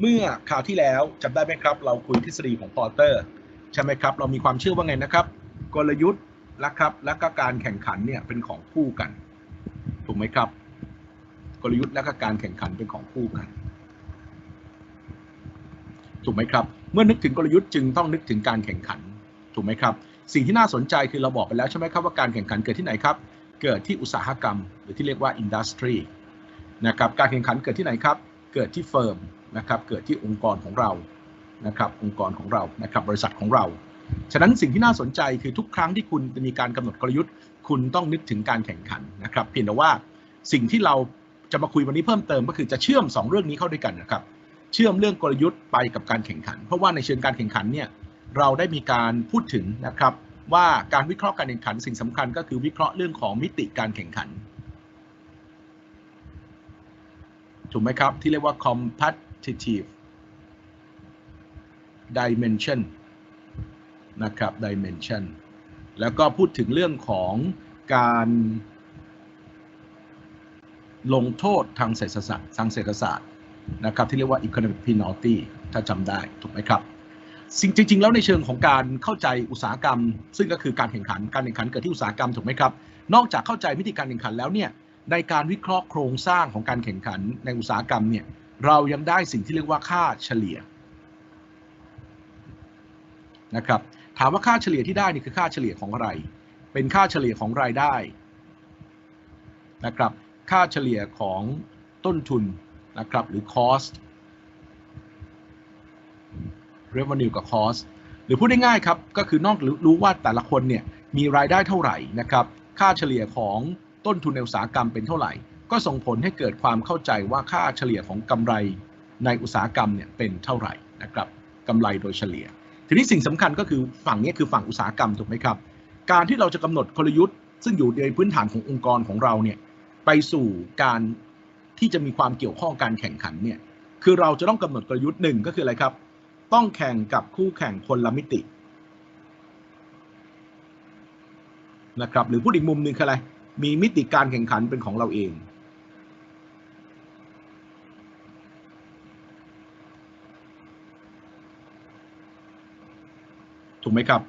เมื่อคราวที่แล้วจำได้ไหมครับ เราคุยทฤษฎีของพอร์เตอร์ใช่ไหมครับ เรามีความเชื่อว่าไงนะครับ กลยุทธ์นะครับและก็การแข่งขันเนี่ยเป็นของคู่กัน ถูกไหมครับ กลยุทธ์และก็การแข่งขันเป็นของคู่กัน ถูกไหมครับ เมื่อนึกถึงกลยุทธ์จึงต้องนึกถึงการแข่งขัน ถูกไหมครับ สิ่งที่น่าสนใจคือเราบอกไปแล้วใช่ไหมครับว่าการแข่งขันเกิดที่ไหนครับ เกิดที่อุตสาหกรรม หรือที่เรียกว่าอินดัสทรีนะครับการแข่งขันเกิดที่ไหนครับ เกิดที่เฟิร์ม นะครับเกิดที่องค์กรของเรานะครับองค์กรของเรานะครับบริษัทของเรา ฉะนั้นสิ่งที่น่าสนใจคือทุกครั้งที่คุณจะมีการกำหนดกลยุทธ์ คุณต้องนึกถึงการแข่งขันนะครับ เพียงแต่ว่าสิ่งที่เราจะมาคุยวันนี้เพิ่มเติมก็คือจะเชื่อม 2 เรื่องนี้เข้าด้วยกันนะครับเชื่อมเรื่องกลยุทธ์ไปกับการแข่งขัน เพราะว่าในเชิงการแข่งขันเนี่ยเราได้มีการพูดถึงนะครับว่าการวิเคราะห์การแข่งขันสิ่งสำคัญก็คือวิเคราะห์เรื่องของมิติการแข่งขันถูกไหมครับที่เรียกว่า compat competitive dimension นะครับ dimension แล้วก็พูดถึงเรื่องของการลงโทษทางเศรษฐศาสตร์ทางเศรษฐศาสตร์นะครับที่เรียกว่า economic penalty ถ้าจำได้ ถูกไหมครับสิ่งจริง ๆ แล้วในเชิงของการเข้าใจอุตสาหกรรม ซึ่งก็คือการแข่งขันการแข่งขันเกิดที่อุตสาหกรรมถูกไหมครับ นอกจากเข้าใจวิธีการแข่งขันแล้วเนี่ยในการวิเคราะห์โครงสร้างของการแข่งขันในอุตสาหกรรมเนี่ย เรายังได้สิ่งที่เรียกว่าค่าเฉลี่ยนะครับถามว่าค่าเฉลี่ยที่ได้นี่คือค่าเฉลี่ยของอะไร เป็นค่าเฉลี่ยของรายได้นะครับค่าเฉลี่ยของต้นทุนนะครับหรือ cost revenue กับ cost หรือพูดได้ง่ายครับก็คือนอกรู้ว่าแต่ละคนเนี่ยมีรายได้เท่าไหร่นะครับค่าเฉลี่ยของต้นทุนในอุตสาหกรรมเป็นเท่าไหร่ ก็ส่งผลให้เกิดความเข้าใจว่าค่าเฉลี่ยของกำไรในอุตสาหกรรมเนี่ยเป็นเท่าไหร่นะครับกำไรโดยเฉลี่ย ทีนี้สิ่งสำคัญก็คือฝั่งนี้คือฝั่งอุตสาหกรรมถูกไหมครับ การที่เราจะกำหนดกลยุทธ์ ซึ่งอยู่ในพื้นฐานขององค์กรของเราเนี่ยไปสู่การที่จะมีความเกี่ยวข้องการแข่งขันเนี่ยคือเราจะต้องกำหนดกลยุทธ์หนึ่งก็คืออะไรครับ ต้องแข่งกับคู่แข่งคนละมิตินะครับหรือพูดอีกมุมหนึ่งคืออะไรมีมิติการแข่งขันเป็นของเราเอง ถูกไหมครับ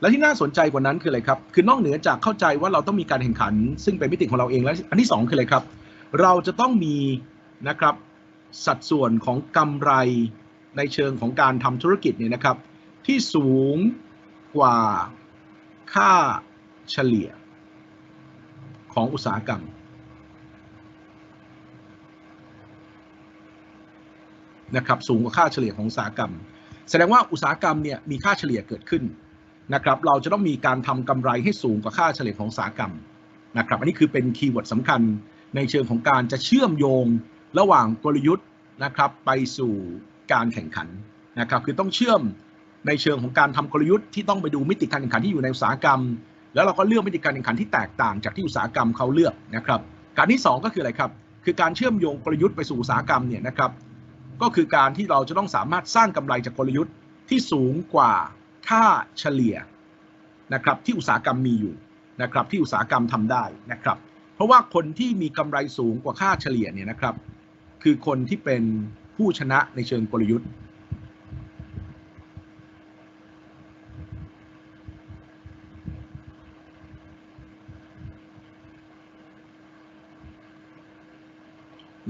และที่น่าสนใจกว่านั้นคืออะไรครับ คือนอกเหนือจากเข้าใจว่าเราต้องมีการแข่งขัน ซึ่งเป็นมิติของเราเองแล้วอันที่ 2 คืออะไรครับ เราจะต้องมีนะครับสัดส่วนของกำไรในเชิงของการทำธุรกิจเนี่ยนะครับ ที่สูงกว่าค่าเฉลี่ยของอุตสาหกรรม นะครับ สูงกว่าค่าเฉลี่ยของอุตสาหกรรม แสดงว่าอุตสาหกรรมเนี่ยมีค่าเฉลี่ยเกิดขึ้นนะครับเราจะต้องมีการทำกำไรให้สูงกว่าค่าเฉลี่ยของอุตสาหกรรมนะครับอันนี้คือเป็นคีย์เวิร์ดสำคัญในเชิงของการจะเชื่อมโยงระหว่างกลยุทธ์นะครับไปสู่การแข่งขันนะครับคือต้องเชื่อมในเชิงของการทำกลยุทธ์ที่ต้องไปดูมิติการแข่งขันที่อยู่ในอุตสาหกรรม แล้วเราก็เลือกมิติการแข่งขันที่แตกต่างจากที่อุตสาหกรรมเขาเลือกนะครับ การที่ 2 ก็คืออะไรครับคือการเชื่อมโยงกลยุทธ์ไปสู่อุตสาหกรรมเนี่ยนะครับ ก็คือการที่เราจะต้องสามารถสร้างกำไรจากกลยุทธ์ที่สูงกว่าค่าเฉลี่ยนะครับที่อุตสาหกรรมมีอยู่นะครับที่อุตสาหกรรมทำได้นะครับ เพราะว่าคนที่มีกำไรสูงกว่าค่าเฉลี่ยเนี่ยนะครับ คือคนที่เป็นผู้ชนะในเชิงกลยุทธ์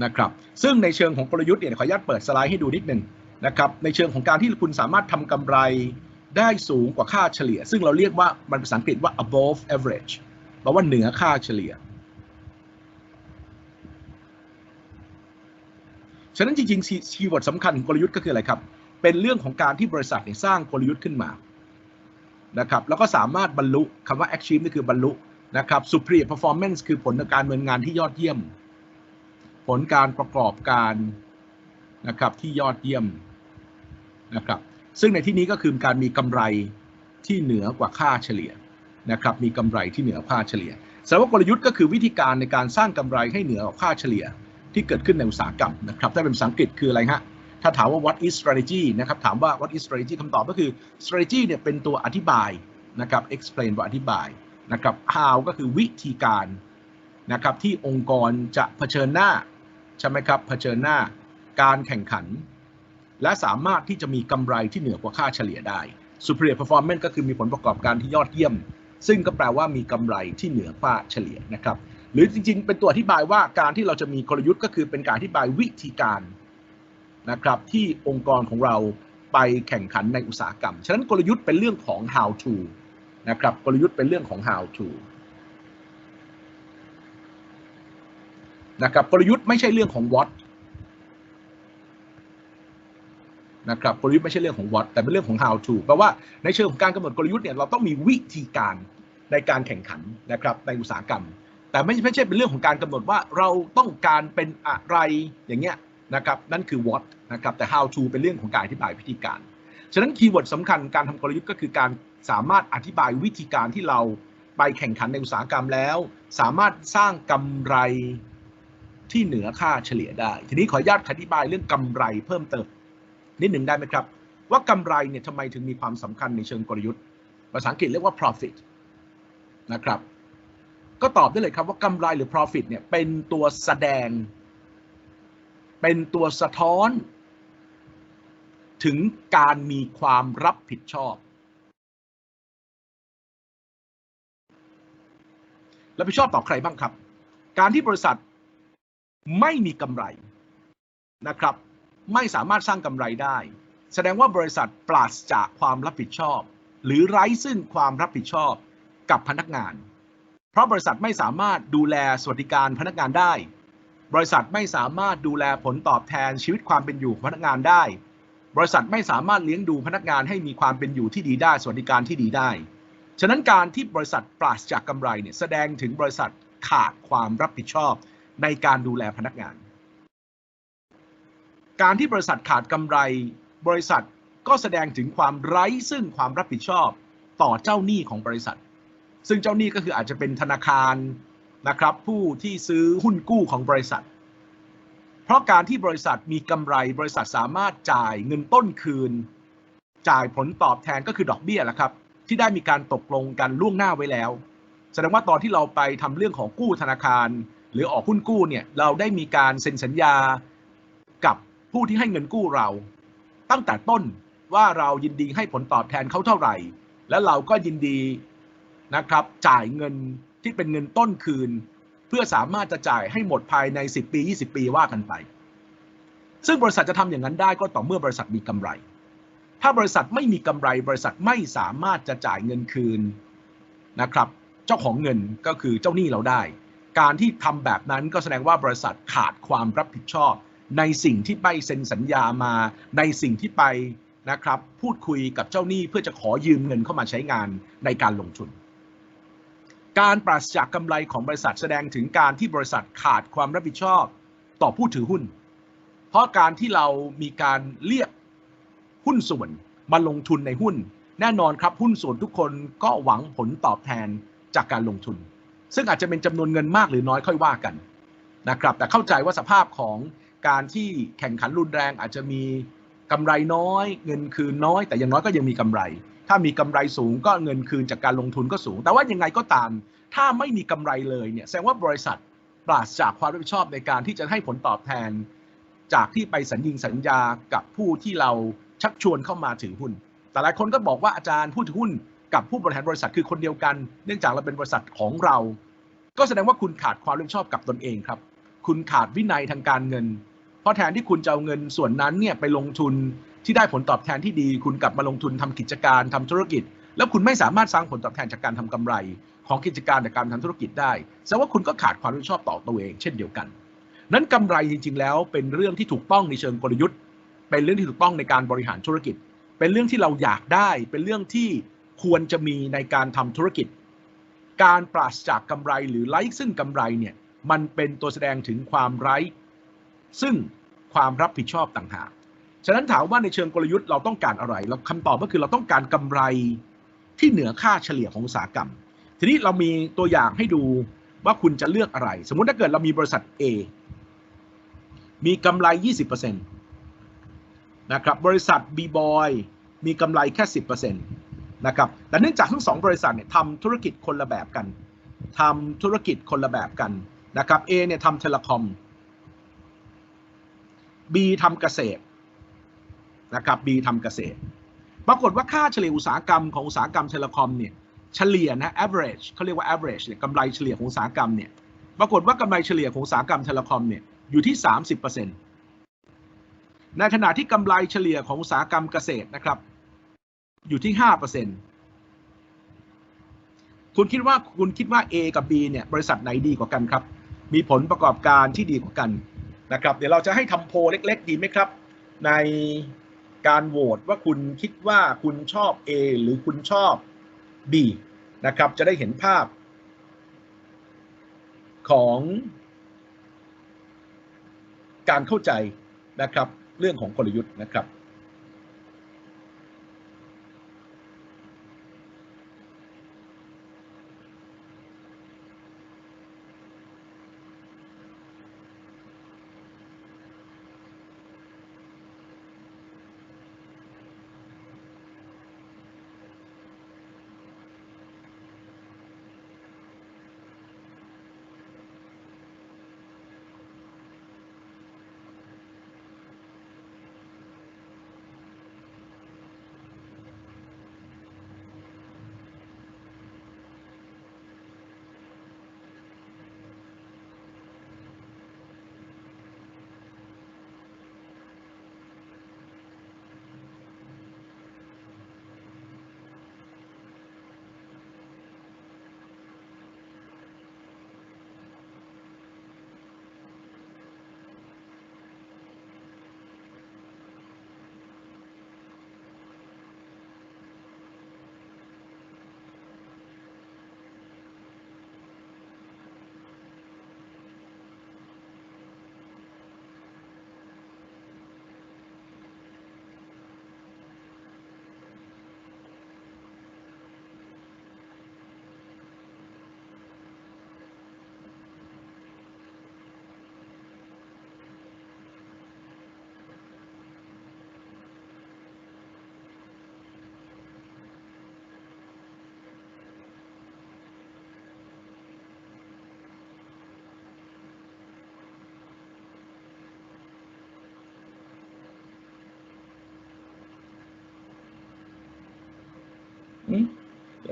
นะครับซึ่งในเชิงของกลยุทธ์เนี่ยขออนุญาตเปิดสไลด์ให้ดูนิดหนึ่งนะครับในเชิงของการที่คุณสามารถทำกำไรได้สูงกว่าค่าเฉลี่ย ซึ่งเราเรียกว่ามันภาษาอังกฤษว่า above average แปลว่าเหนือค่าเฉลี่ย ฉะนั้นจริงๆคีย์เวิร์ดสำคัญของกลยุทธ์ก็คืออะไรครับ เป็นเรื่องของการที่บริษัทเนี่ยสร้างกลยุทธ์ขึ้นมานะครับแล้วก็สามารถบรรลุคำว่า achieve นี่คือบรรลุนะครับ superior performance คือผลการดำเนินงานที่ยอดเยี่ยม ผลการประกอบการนะครับที่ยอดเยี่ยมนะครับซึ่งในที่นี้ก็คือการมีกำไรที่เหนือกว่าค่าเฉลี่ยนะครับมีกำไรที่เหนือค่าเฉลี่ยสดงว่ากลยุทธ์ก็คือวิธีการในการสร้างกำไรให้เหนือกว่าค่าเฉลี่ยที่เกิดขึ้นในอุตสาหกรรมนะครับถ้าเป็นภาษาอังกฤษคืออะไรฮะถ้าถามว่า what is strategy นะครับถามว่า what is strategy คำตอบก็คือ strategy เนี่ยเป็นตัวอธิบายนะครับ explain ว่าอธิบายนะครับ how ก็คือวิธีการนะครับที่องค์กรจะเผชิญหน้า ใช่ไหมครับเผชิญหน้าการแข่งขัน และสามารถที่จะมีกำไรที่เหนือกว่าค่าเฉลี่ยได้ superior performance ก็คือมีผลประกอบการที่ยอดเยี่ยม ซึ่งก็แปลว่ามีกำไรที่เหนือค่าเฉลี่ยนะครับ หรือจริงๆ เป็นตัวอธิบายว่าการที่เราจะมีกลยุทธ์ก็คือเป็นการอธิบายวิธีการนะครับที่องค์กรของเราไปแข่งขันในอุตสาหกรรม ฉะนั้นกลยุทธ์เป็นเรื่องของ how to นะครับกลยุทธ์เป็นเรื่องของ how to นะครับกลยุทธ์ไม่ใช่เรื่องของ what นะครับกลยุทธ์ไม่ใช่เรื่องของ what แต่เป็นเรื่องของ how to แปลว่าในเชิงของการกำหนดกลยุทธ์เนี่ยเราต้องมีวิธีการในการแข่งขันนะครับในอุตสาหกรรม แต่ไม่ไม่ใช่เป็นเรื่องของการกำหนดว่าเราต้องการเป็นอะไรอย่างเงี้ยนะครับนั่นคือ what นะครับแต่ how to เป็นเรื่องของการอธิบายวิธีการ ฉะนั้นคีย์เวิร์ดสำคัญการทำกลยุทธ์ก็คือการสามารถอธิบายวิธีการที่เราไปแข่งขันในอุตสาหกรรมแล้ว สามารถสร้างกำไร ที่เหนือค่าเฉลี่ยได้ ทีนี้ขออนุญาตอธิบายเรื่องกำไรเพิ่มเติมนิดหนึ่งได้ไหมครับ ว่ากำไรเนี่ยทำไมถึงมีความสำคัญในเชิงกลยุทธ์ ภาษาอังกฤษเรียกว่า profit นะครับ ก็ตอบได้เลยครับว่ากำไรหรือ profit เนี่ยเป็นตัวแสดง เป็นตัวสะท้อน ถึงการมีความรับผิดชอบรับผิดชอบต่อใครบ้างครับ การที่บริษัท ไม่มีกำไรนะครับ ไม่สามารถสร้างกำไรได้ แสดงว่าบริษัทปราศจากความรับผิดชอบ หรือไร้ซึ่งความรับผิดชอบกับพนักงาน เพราะบริษัทไม่สามารถดูแลสวัสดิการพนักงานได้ บริษัทไม่สามารถดูแลผลตอบแทนชีวิตความเป็นอยู่ของพนักงานได้ บริษัทไม่สามารถเลี้ยงดูพนักงานให้มีความเป็นอยู่ที่ดีได้ สวัสดิการที่ดีได้ ฉะนั้นการที่บริษัทปราศจากกำไรเนี่ยแสดงถึงบริษัทขาดความรับผิดชอบ ในการดูแลพนักงาน การที่บริษัทขาดกำไร บริษัทก็แสดงถึงความไร้ซึ่งความรับผิดชอบต่อเจ้าหนี้ของบริษัท ซึ่งเจ้าหนี้ก็คืออาจจะเป็นธนาคารนะครับ ผู้ที่ซื้อหุ้นกู้ของบริษัท เพราะการที่บริษัทมีกำไร บริษัทสามารถจ่ายเงินต้นคืน จ่ายผลตอบแทนก็คือดอกเบี้ยแหละครับ ที่ได้มีการตกลงกันล่วงหน้าไว้แล้ว แสดงว่าตอนที่เราไปทำเรื่องของกู้ธนาคาร หรือออกหุ้นกู้เนี่ยเราได้มีการเซ็นสัญญากับผู้ที่ให้เงินกู้เรา ตั้งแต่ต้นว่าเรายินดีให้ผลตอบแทนเขาเท่าไหร่ และเราก็ยินดีนะครับจ่ายเงินที่เป็นเงินต้นคืน เพื่อสามารถจะจ่ายให้หมดภายใน 10 ปี 20 ปีว่ากันไป ซึ่งบริษัทจะทำอย่างนั้นได้ก็ต่อเมื่อบริษัทมีกำไร ถ้าบริษัทไม่มีกำไรบริษัทไม่สามารถจะจ่ายเงินคืนนะครับ เจ้าของเงินก็คือเจ้าหนี้เราได้ การที่ทำแบบนั้นก็แสดงว่าบริษัทขาดความรับผิดชอบ ในสิ่งที่ไปเซ็นสัญญามา ในสิ่งที่ไปนะครับพูดคุยกับเจ้าหนี้เพื่อจะขอยืมเงินเข้ามาใช้งานในการลงทุน การปราศจากกำไรของบริษัทแสดงถึงการที่บริษัทขาดความรับผิดชอบต่อผู้ถือหุ้น เพราะการที่เรามีการเรียกหุ้นส่วนมาลงทุนในหุ้น แน่นอนครับหุ้นส่วนทุกคนก็หวังผลตอบแทนจากการลงทุน ซึ่งอาจจะเป็นจำนวนเงินมากหรือน้อยค่อยว่ากันนะครับ แต่เข้าใจว่าสภาพของการที่แข่งขันรุนแรงอาจจะมีกำไรน้อย เงินคืนน้อย แต่อย่างน้อยก็ยังมีกำไร ถ้ามีกำไรสูงก็เงินคืนจากการลงทุนก็สูง แต่ว่ายังไงก็ตาม ถ้าไม่มีกำไรเลยเนี่ยแสดงว่าบริษัทปราศจากความรับผิดชอบในการที่จะให้ผลตอบแทน จากที่ไปสัญญิงสัญญากับผู้ที่เราชักชวนเข้ามาถือหุ้น แต่หลายคนก็บอกว่าอาจารย์ผู้ถือหุ้น กับผู้บริหารบริษัทคือคนเดียวกัน เนื่องจากเราเป็นบริษัทของเรา ก็แสดงว่าคุณขาดความรับผิดชอบกับตนเองครับ คุณขาดวินัยทางการเงิน เพราะแทนที่คุณจะเอาเงินส่วนนั้นเนี่ยไปลงทุนที่ได้ผลตอบแทนที่ดี คุณกลับมาลงทุนทำกิจการทำธุรกิจ แล้วคุณไม่สามารถสร้างผลตอบแทนจากการทำกำไร ของกิจการจากการทำธุรกิจได้แสดงว่าคุณก็ขาดความรับผิดชอบต่อตัวเอง เช่นเดียวกัน นั้นกำไรจริง ๆ แล้วเป็นเรื่องที่ถูกต้องในเชิงกลยุทธ์ เป็นเรื่องที่ถูกต้องในการบริหารธุรกิจ เป็นเรื่องที่เราอยากได้ เป็นเรื่องที่ ควรจะมีในการทำธุรกิจ การปราศจากกำไรหรือไร้ซึ่งกำไรเนี่ยมันเป็นตัวแสดงถึงความไร้ ซึ่งความรับผิดชอบต่างหาก ฉะนั้นถามว่าในเชิงกลยุทธ์เราต้องการอะไรเราคำตอบก็คือเราต้องการกำไรที่เหนือค่าเฉลี่ยของอุตสาหกรรม ทีนี้เรามีตัวอย่างให้ดูว่าคุณจะเลือกอะไร สมมุติถ้าเกิดเรามีบริษัท A มีกำไร 20%นะครับ บริษัท B Boy มีกำไรแค่ 10% นะครับแต่เนื่องจากทั้งสองบริษัทเนี่ยทำธุรกิจคนละแบบกันทำธุรกิจคนละแบบกันนะครับ A เนี่ยทำเทเลคอม B ทำเกษตรนะครับ B ทำเกษตร ปรากฏว่าค่าเฉลี่ยอุตสาหกรรมของอุตสาหกรรมเทเลคอมเนี่ยเฉลี่ยนะ average เขาเรียกว่า average เนี่ยกำไรเฉลี่ยของอุตสาหกรรมเนี่ยปรากฏว่ากำไรเฉลี่ยของอุตสาหกรรมเทเลคอมเนี่ยอยู่ที่ 30%ในขณะที่กำไรเฉลี่ยของอุตสาหกรรมเกษตรนะครับ อยู่ที่ห้าเปอร์เซ็นคุณคิดว่าคุณคิดว่า A กับ B เนี่ยบริษัทไหนดีกว่ากันครับ มีผลประกอบการที่ดีกว่ากันนะครับ เดี๋ยวเราจะให้ทำโพลเล็ก ๆ ดีไหมครับ ในการโหวตว่าคุณคิดว่าคุณชอบ A หรือคุณชอบ B นะครับ จะได้เห็นภาพของการเข้าใจนะครับ เรื่องของกลยุทธ์นะครับ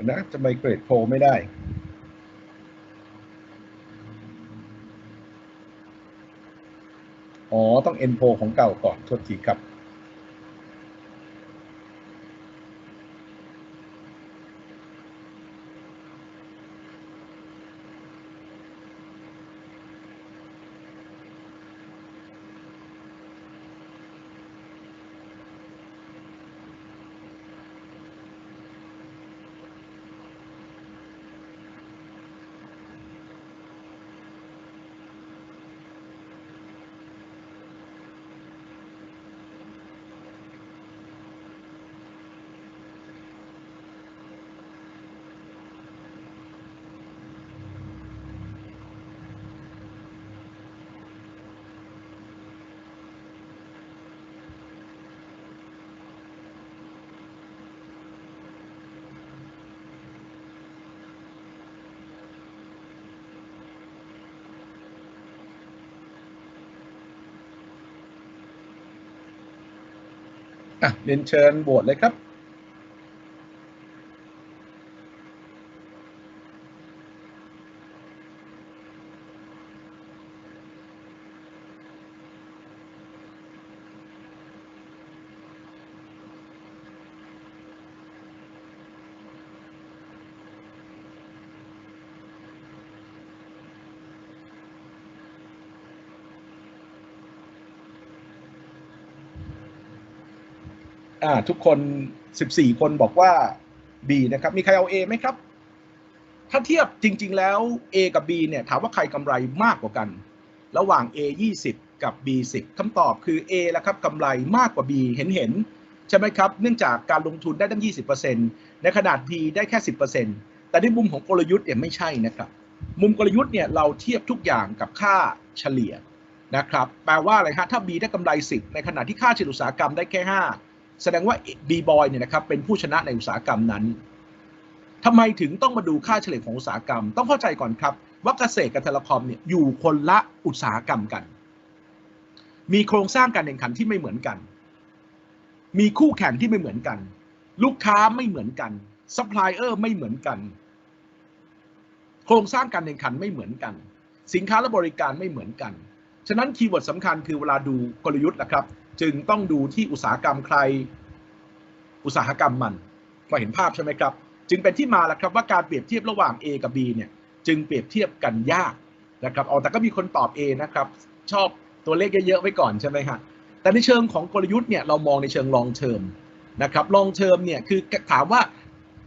ดี๋ยวนะจะไมเกรดโพไม่ได้ อ๋อ ต้องเอ็นโพของเก่าก่อนโทษทีครับ อะเรียนเชิญโหวตเลยครับ อ่าทุกคน 14 คนบอกว่า B นะครับ มีใครเอา A ไหมครับ ถ้าเทียบจริง ๆ แล้ว A กับ B เนี่ย ถามว่าใครกำไรมากกว่ากัน ระหว่าง A 20 กับ B 10คำตอบคือ A แล้วครับกำไรมากกว่า B เห็นเห็นใช่ไหมครับ เนื่องจากการลงทุนได้ตั้ง 20%ในขนาด B ได้แค่ 10%แต่ในมุมของกลยุทธ์เนี่ยไม่ใช่นะครับ มุมกลยุทธ์เนี่ยเราเทียบทุกอย่างกับค่าเฉลี่ยนะครับ แปลว่าอะไรฮะ ถ้า B ได้กำไร 10 ในขณะที่ค่าเฉลี่ยอุตสาหกรรมได้แค่ 5 แสดงว่า B boy เนี่ยนะครับเป็นผู้ชนะในอุตสาหกรรมนั้นทำไมถึงต้องมาดูค่าเฉลี่ยของอุตสาหกรรม ต้องเข้าใจก่อนครับ ว่าเกษตรกับเทเลคอมเนี่ยอยู่คนละอุตสาหกรรมกัน มีโครงสร้างการแข่งขันที่ไม่เหมือนกัน มีคู่แข่งที่ไม่เหมือนกัน ลูกค้าไม่เหมือนกันซัพพลายเออร์ไม่เหมือนกัน โครงสร้างการแข่งขันไม่เหมือนกัน สินค้าและบริการไม่เหมือนกัน ฉะนั้นคีย์เวิร์ดสำคัญคือเวลาดูกลยุทธ์นะครับ จึงต้องดูที่อุตสาหกรรมใคร อุตสาหกรรมมันพอเห็นภาพใช่ไหมครับ จึงเป็นที่มาแล้วครับว่าการเปรียบเทียบระหว่าง A กับ B เนี่ยจึงเปรียบเทียบกันยากนะครับเอาแต่ก็มีคนตอบ A นะครับ ชอบตัวเลขเยอะๆไว้ก่อนใช่ไหมฮะแต่ในเชิงของกลยุทธ์เนี่ยเรามองในเชิง long term นะครับ long term เนี่ยคือถามว่า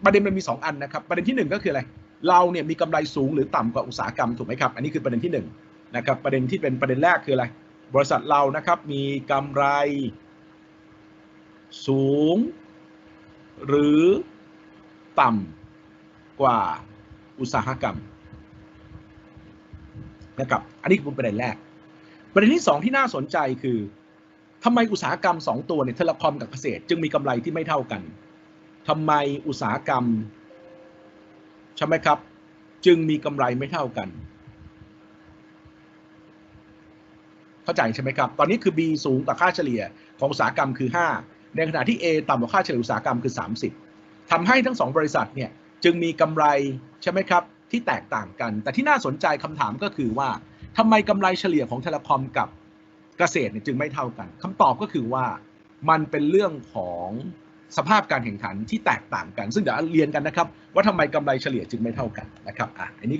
ประเด็นมันมี 2 อันนะครับประเด็นที่ 1 ก็คืออะไรเราเนี่ยมีกำไรสูงหรือต่ำกว่าอุตสาหกรรมถูกไหมครับ อันนี้คือประเด็นที่1นะครับประเด็นที่เป็นประเด็นแรกคืออะไร บริษัทเรานะครับมีกำไรสูง หรือต่ำกว่าอุตสาหกรรมนะครับอันนี้คือประเด็นแรก ประเด็นที่สองที่น่าสนใจคือทำไมอุตสาหกรรมสองตัวเนี่ยเทเลคอมกับเกษตร จึงมีกำไรที่ไม่เท่ากันทำไมอุตสาหกรรมใช่ไหมครับ จึงมีกำไรไม่เท่ากัน เข้าใจใช่ไหมครับ ตอนนี้คือ B สูงกว่าค่าเฉลี่ยของอุตสาหกรรมคือ 5 ในขณะที่ A ต่ำกว่าค่าเฉลี่ยอุตสาหกรรมคือ 30ทำให้ทั้งสองบริษัทเนี่ยจึงมีกำไรใช่ไหมครับที่แตกต่างกัน แต่ที่น่าสนใจคำถามก็คือว่าทำไมกำไรเฉลี่ยของเทเลคอมกับเกษตรเนี่ยจึงไม่เท่ากันคำตอบก็คือว่ามันเป็นเรื่องของสภาพการแข่งขันที่แตกต่างกัน ซึ่งเดี๋ยวเรียนกันนะครับ ว่าทำไมกำไรเฉลี่ยจึงไม่เท่ากันนะครับอะอันนี้ก็